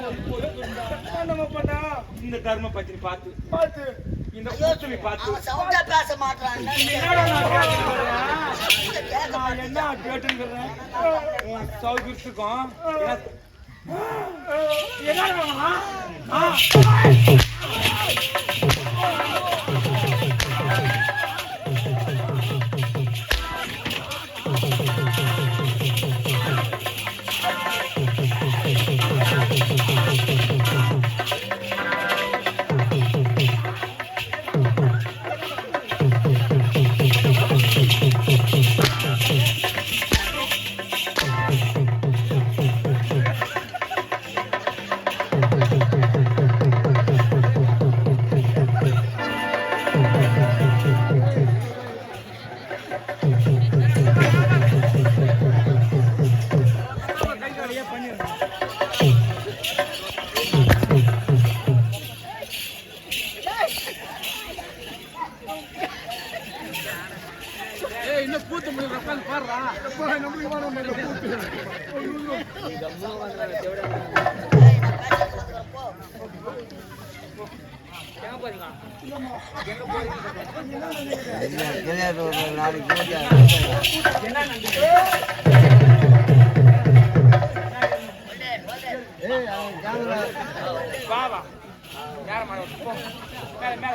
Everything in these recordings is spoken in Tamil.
ஒரு பொறுப்பு இருந்தா நம்ம பண்ணா இந்த தர்ம பத்திரி பார்த்து பார்த்து இந்த கூட்டணி பார்த்து சவுண்டா பேச மாட்டான் நான் என்ன கேட்டுக்கிறேன் உன் சௌகரியத்துக்கும் என்ன வா வா யார மாட போ மேல மேல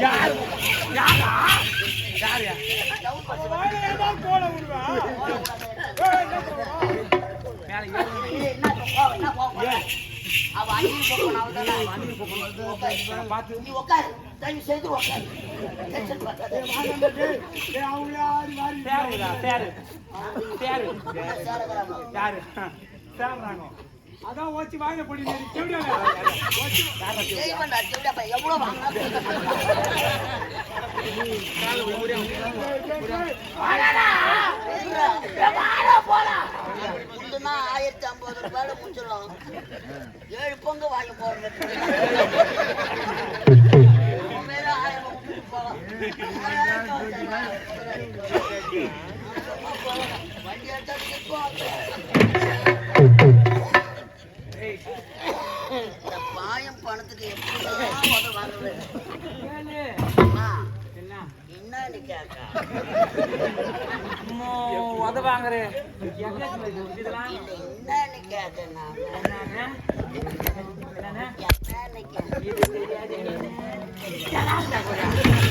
யார் யாரா யார் கோல விடுவா மேல பார்த்து நீ உட்காரு தயவு செய்து உட்காரு டென்ஷன் அதான் ஓச்சி வாங்க போடி எவ்வளவு வாங்கினா ஆயிரத்தி ஐம்பது ரூபாயில முடிச்சிடலாம் ஏழு பொங்க வாங்கி போடுறது பாயம் பணத்துக்கு ஏழு அம்மா, என்ன அம்மோ உத வாங்குறே.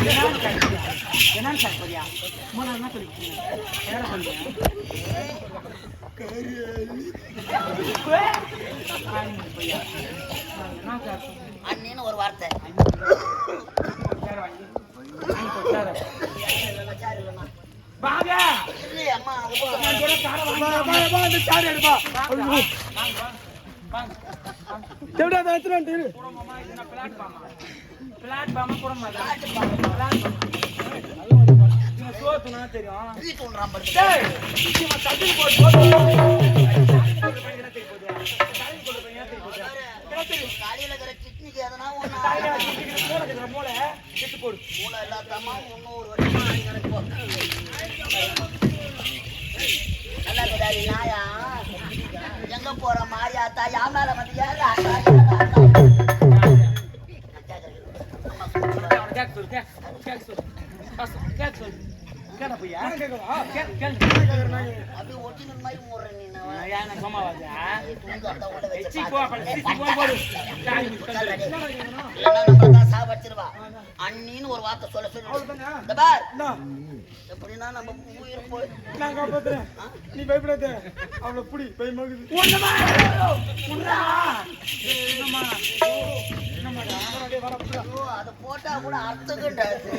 என்னன்னு என்னன்னு சாப்பிடுறியா மூணு என்ன சொல்லிக்கிறீங்க என்ன சொல்றீங்க அண்ணின்னு ஒரு வார்த்தை வாங்க. அம்மா நான் கூட காரை வாங்கி பா பா. அந்த சாரி எடுப்பா வாங்க வாங்க இது நான் தூணா தெரியும் போட்டு போட்டு பையன் என்ன தெரிய போகுது என்ன தெரியும் காலையில இருக்கிற கிட்னிக்கு எதனா ஒண்ணு மூளை கெட்டு போடு மூளை இல்லாதம்மா முந்நூறு வருஷமா எனக்கு. நல்லா இருக்குதாடி நாயா? எங்க போற மாரியாத்தா யா மேல வந்து ஏறா அப்படியே ஒரிஜினல் மாதிரி மூடுறேன் நீ. நான். சும்மா வாஜா ஏய், துணிக்கு அதான் உள்ள வச்சு எச்சி போ அப்ப சிசி போ போடு தாய் மிஸ் இல்லைன்னா கல்லு நம்மள தான் சாவடிச்சிருவா. அண்ணின்னு ஒரு வார்த்தை சொல்ல சொல்லி. பார். எப்படின்னா நம்ம உயிர் போய் நான் காப்பாத்துறேன். நீ பயப்படாத. அவளை புடி பயமாகுது ஐயோ, அதை போட்டா கூட அர்த்தம் கிடையாது.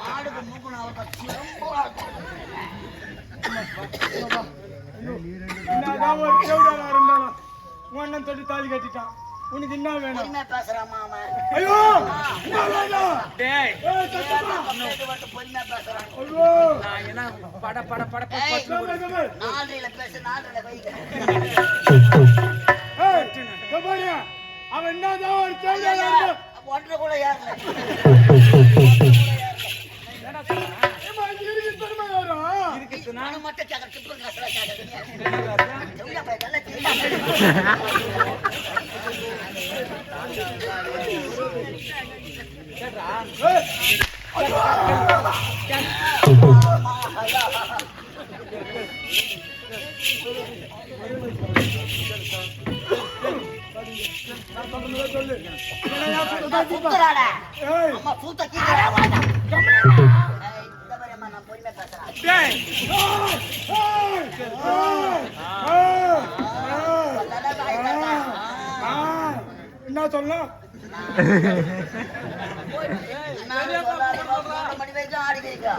மாடுக்கு மூக்கு நான் நான் ஒரு கேவடானா இருந்தாலும் உன் அண்ணன் தொட்டு தாலி கட்டிட்டான். உனக்கு என்ன வேணும்? பொறுமையா பேசுறாமா அவன் ஐயோ என்ன வேணும்? டேய் சத்தமா. பொறுமையா பேசுறான் ஐயோ. நான் என்ன பட பட பட பட பேசு வைக்க ஏய். அவன் என்னதான் ஒரு கூட ஏறல. என்னடா சொல்ற? ஏம்மா, இங்க இருக்கு தெரியுமா யாரும்? இதுக்கு நான் மட்டும் கேட்கற டிப்பு காசுல கேட்கறீங்க என்னடா சொல்ற? எவ்வளவு போய்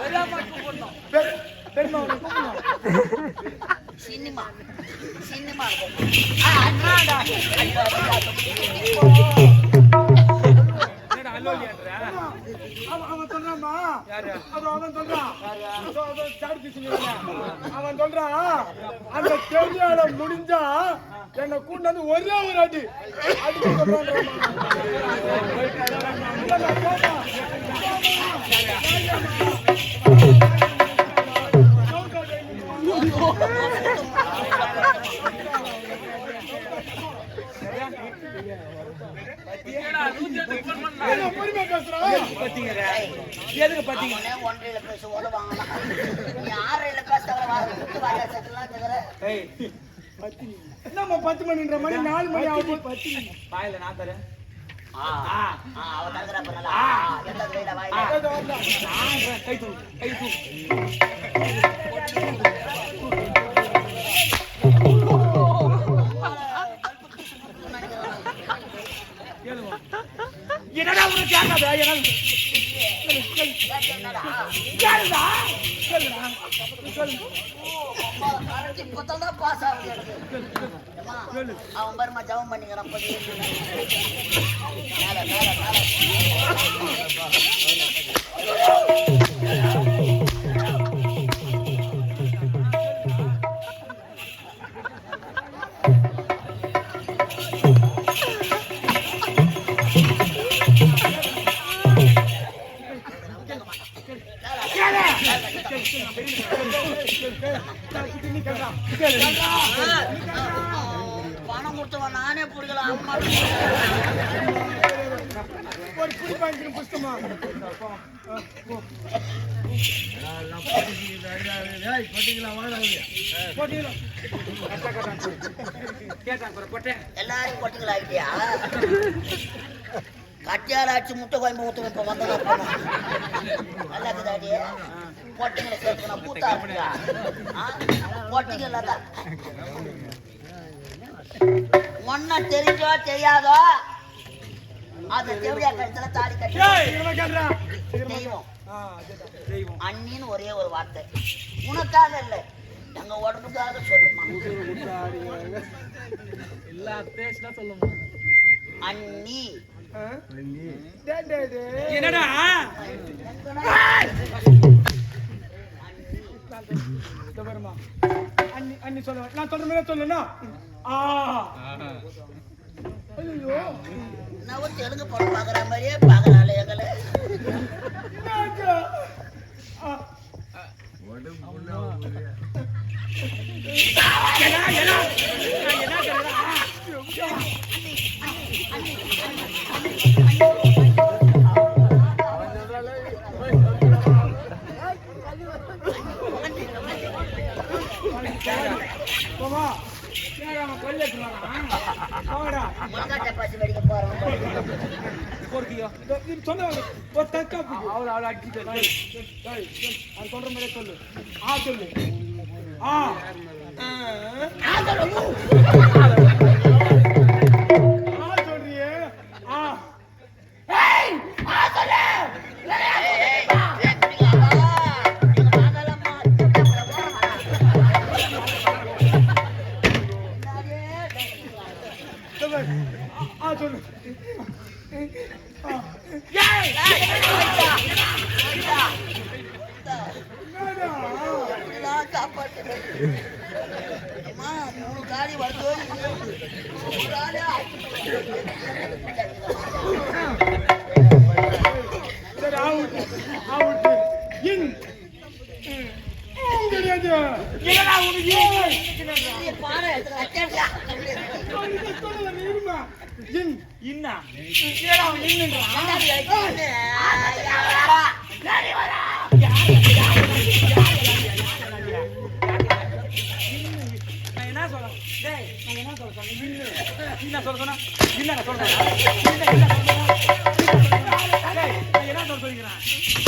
உன்னை கூப்பிடணும். சினிமா சினிமா அவன் அவன் சொல்றான்மா. யாரு அது அவன் சொல்றான். அவன் சொல்றான் அந்த கேள்வியால முடிஞ்சா என்னை கூண்டு வந்து ஒரே ஒரு அடி சொல்றான்றாம்மா. இல்ல, நான் கேட்டேன். என்னடா நூத்தி எட்டு ஃபோன் பண்ணா ஏய், நான் பொறுமையா பேசுறேன் பாத்தீங்கடா எதுக்கு பாத்தீங்க ஒன்றையில பேச உதவாங்க ஆறையில பேச குத்து பத்து மணின்ற மணி நாலு மணி ஆகும் வாயில நான் தரேன் கை தூ கை தூ என்னடா கேட்காத கேளுடா கேளுடா கேளு பாஸ் ஆகுது அவன் பாருமா ஜவம் பண்ணிக்கிறான் மேல மேல மேல பணம் கொடுத்தவன் நானே பிடிக்கலாம் அம்மா ஒரு புடி பாய்க்கிற புஸ்தமா எல்லாரும் கொட்டுங்களா ஆகிட்டியா கட்டியாராச்சு முட்டை கோயம்பு ஊத்து இப்ப வந்தா நல்லா இருக்குதாடி பொட்டுங்களை பூத்தா இருக்குதா பொட்டுங்க இல்லாத ஒன்ன தெரிஞ்சோ தெரியாதோ அது தேவடியா கழுத்துல தாடி கட்டி தெய்வம். அண்ணின்னு ஒரே ஒரு வார்த்தை. உனக்காக இல்ல. எங்க உடம்புக்காக சொல்லுமா. எல்லா பேசினா சொல்லுங்க அண்ணி. என்னடா? எங்கடா? அண்ணி அண்ணி சொல்ல நான் சொல்ற மாதிரி சொல்லுனா ஆ ஐயோ நான் ஒரு தெலுங்கு படம் பாக்குற மாதிரியே பாக்குறாள் எங்களை என்னாச்சு? ஆ, நீ சொன்ன ஒரு தற்காப்பு அவளை அவளை அடிச்சுட்டு சொல்ற மாதிரியே சொல்லு. ஆ சொல்லு. ஆ ஆ. கிடையாது என்னடா இன் இன்னா? என்னடா என்ன சொல்ல டேய், நான் என்ன சொல்ல சொன்னேன்? இன்னு. என்ன சொல்ல சொன்னா சொல்றேன். டேய், நான் என்ன சொல்ல சொல்லிக்கிறேன்?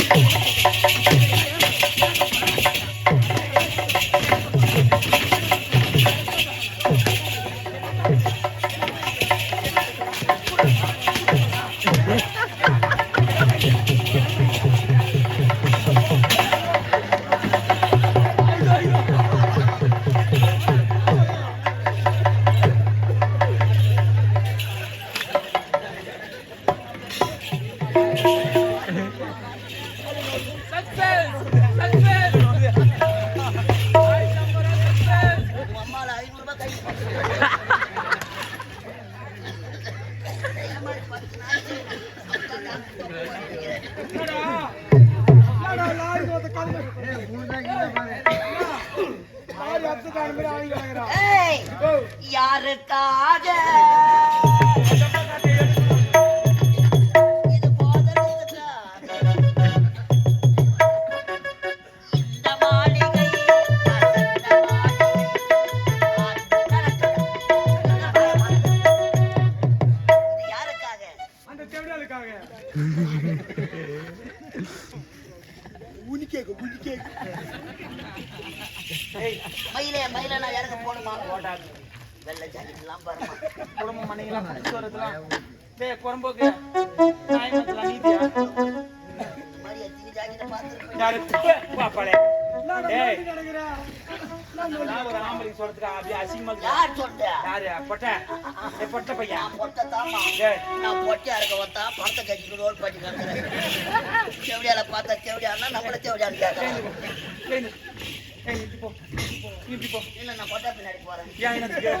கிடக்குறேன். செவடியால பார்த்தா செவடியானா நம்மள செவடியான்னு. ஏய், இப்படி போ. நீ இப்படி போ. இல்ல நான் கொட்டா பின்னாடி போறேன். ஏன் என்னத்துக்கு?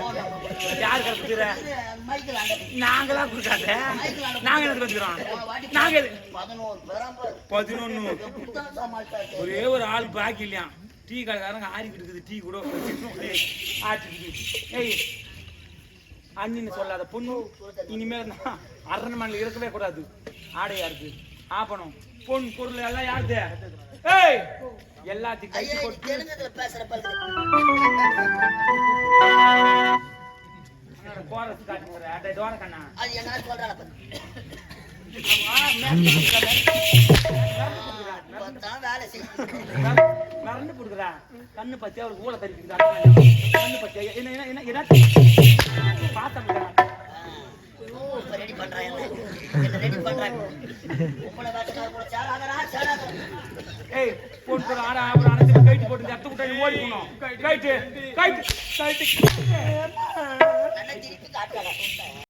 யார் கருத்துக்கிற? மைக்கில் ஆண்ட நாங்களா கொடுக்காத. நாங்க என்ன வச்சுக்கிறோம் நாங்க பதினொன்னு. ஒரே ஒரு ஆள் பாக்கி இல்லையா? டீ கடைக்காரங்க ஆறிக்கிட்டு இருக்குது டீ கூட ஆட்டிக்கிட்டு ஏய் அண்ணின்னு சொல்லாத பொண்ணு. இனிமேல் அரண்மனையில் இருக்கவே கூடாது. ஆடை யாருக்கு ஆப்பணும் பொன் பொருள் எல்லாம் யாருது ஏய்! எல்லாத்தையும் நீ போட்டு. தெலுங்குல பேசுற பல்கு போறது காட்டி போற அடே தோர கண்ணா. அது என்ன செய்யும் மறந்து போடுறா கண்ணு பத்தி அவருக்கு ஊழ தரிக்குது கண்ணு பத்தி என்ன என்ன என்ன பார்த்தா ரெடி பண்றான் என்ன ரெடி பண்றாங்க உங்களை வேட்டக்கார கூட சேராதரா சேராதரா ஏய் போட்டு போற ஆட ஆபர கைட்டு போட்டு ஓடி கைட்டு கைட்டு நல்லா திருப்பி காட்டுறாங்க